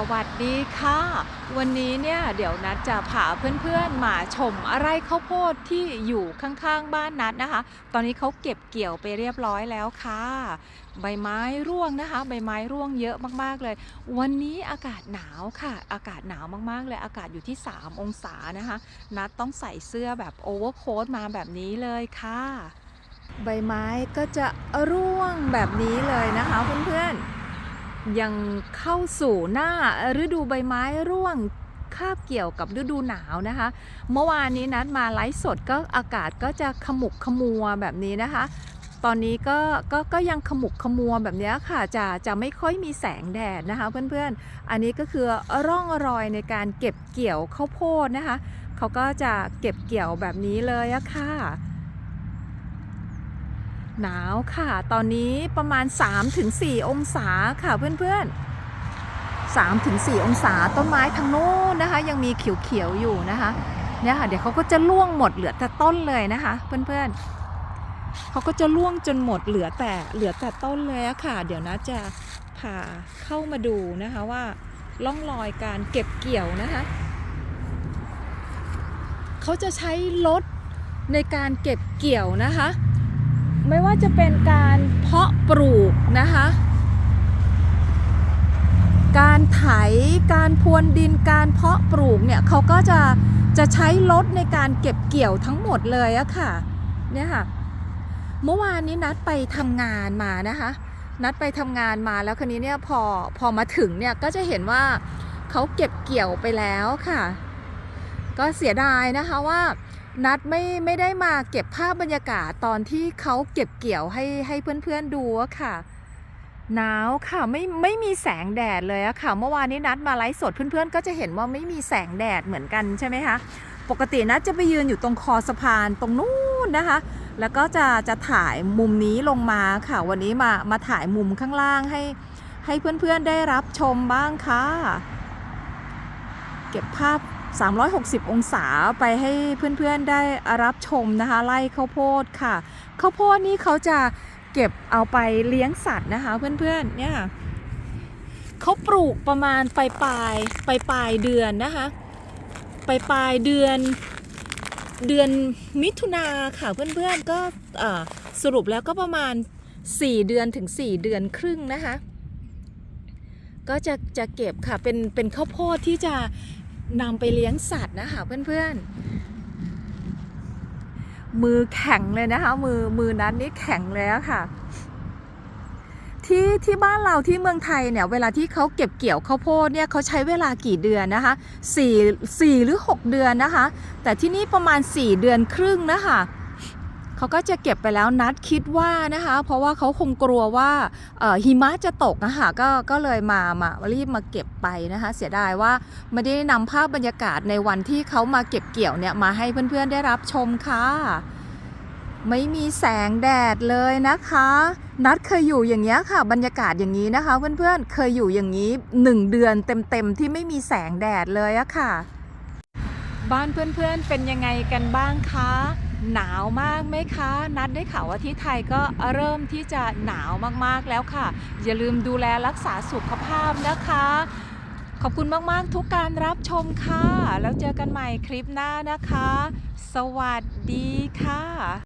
สวัสดีค่ะ วันนี้เนี่ยเดี๋ยวนัดจะพาเพื่อนๆมาชมไร่ข้าวโพดที่อยู่ข้างๆบ้านนัดนะคะ ตอนนี้เขาเก็บเกี่ยวไปเรียบร้อยแล้วค่ะ ใบไม้ร่วงนะคะ ใบไม้ร่วงเยอะมากๆเลย วันนี้อากาศหนาวค่ะ อากาศหนาวมากๆเลยอากาศอยู่ที่ 3 องศานะคะ นัดต้องใส่เสื้อแบบโอเวอร์โค้ทมาแบบนี้เลยค่ะ ใบไม้ก็จะร่วงแบบนี้เลยนะคะเพื่อนๆ ยังเข้าสู่หน้าฤดูใบไม้ร่วงคาบเกี่ยวกับฤดูหนาวนะคะ เมื่อวานนี้นัดมาไลฟ์สดก็อากาศก็จะขมุกขมัวแบบนี้นะคะ ตอนนี้ก็ก็ก็ยังขมุกขมัวแบบนี้ค่ะจะจะไม่ค่อยมีแสงแดดนะคะ เพื่อนๆ อันนี้ก็คือร่องรอยในการเก็บเกี่ยวข้าวโพดนะคะเขาก็จะเก็บเกี่ยวแบบนี้เลยอะค่ะ หนาวค่ะ ตอนนี้ประมาณ 3-4 องศาค่ะเพื่อนๆ3-4 องศาต้นไม้ทางโน้นนะคะ ยังมีเขียวๆอยู่นะคะเนี่ยค่ะเดี๋ยวเขาก็จะล่วงหมดเหลือแต่ต้นเลยนะคะ เพื่อนๆเขาก็จะล่วงจนหมดเหลือแต่เหลือแต่ต้นเลยค่ะ เดี๋ยวนะจะพาเข้ามาดูนะคะว่าล่องรอยการเก็บเกี่ยวนะคะเขาจะใช้รถในการเก็บเกี่ยวนะคะ ไม่ว่าจะเป็นการเพาะปลูกนะคะ การไถ การพรวนดิน การเพาะปลูกเนี่ยเขาก็จะจะใช้รถในการเก็บเกี่ยวทั้งหมดเลยอะค่ะ เนี่ยค่ะ เมื่อวานนี้นัดไปทำงานมานะคะ นัดไปทำงานมาแล้วคันนี้เนี่ยพอพอมาถึงเนี่ยก็จะเห็นว่าเขาเก็บเกี่ยวไปแล้วค่ะ ก็เสียดายนะคะว่า นัดไม่ไม่ได้มาเก็บภาพบรรยากาศตอนที่เขาเก็บเกี่ยวให้ให้เพื่อนๆดูอะค่ะ หนาวค่ะไม่ไม่มีแสงแดดเลยอะค่ะ เมื่อวานนี้นัดมาไลฟ์สดเพื่อนๆ ก็จะเห็นว่าไม่มีแสงแดดเหมือนกันใช่ไหมคะปกตินัดจะไปยืนอยู่ตรงคอสะพานตรงนู้นนะคะ แล้วก็จะจะถ่ายมุมนี้ลงมาค่ะ วันนี้มามาถ่ายมุมข้างล่างให้ให้เพื่อนๆได้รับชมบ้างค่ะ เก็บภาพ 360 องศาไปให้เพื่อนๆได้รับชมนะคะไล่ข้าวโพดค่ะข้าวโพดนี่เขาจะเก็บเอาไปเลี้ยงสัตว์นะคะเพื่อนๆเนี่ยเขาปลูกประมาณปลายปลายปลายปลายเดือนนะคะปลายปลายเดือนเดือนมิถุนาค่ะเพื่อนๆก็สรุปแล้วก็ประมาณ 4 เดือนถึง 4 เดือนครึ่งนะคะก็จะจะเก็บค่ะเป็นเป็นข้าวโพดที่จะ นำไปเลี้ยงสัตว์นะคะเพื่อนๆ มือแข็งเลยนะคะ มือมือนั้นนี่แข็งเลยอะค่ะ ที่ที่บ้านเราที่เมืองไทยเนี่ยเวลาที่เขาเก็บเกี่ยวข้าวโพดเนี่ยเขาใช้เวลากี่เดือนนะคะสี่สี่หรือ6เดือนนะคะ แต่ที่นี่ประมาณ4เดือนครึ่งนะคะ เขาก็จะเก็บไปแล้วนัดคิดว่านะคะ เพราะว่าเขาคงกลัวว่าหิมะจะตกนะคะก็ก็เลยมามารีบมาเก็บไปนะคะ เสียดายว่าไม่ได้นำภาพบรรยากาศในวันที่เขามาเก็บเกี่ยวเนี่ยมาให้เพื่อนๆได้รับชมค่ะไม่มีแสงแดดเลยนะคะ นัดเคยอยู่อย่างเงี้ยค่ะ บรรยากาศอย่างนี้นะคะ เพื่อนๆเคยอยู่อย่างนี้ 1 เดือนเต็มๆที่ไม่มีแสงแดดเลยอะค่ะ บ้านเพื่อนๆเป็นยังไงกันบ้างคะ หนาวมากไหมคะ นัดได้ข่าวว่าที่ไทยก็เริ่มที่จะหนาวมากๆแล้วค่ะ อย่าลืมดูแลรักษาสุขภาพนะคะ ขอบคุณมากๆทุกการรับชมค่ะ แล้วเจอกันใหม่คลิปหน้านะคะ สวัสดีค่ะ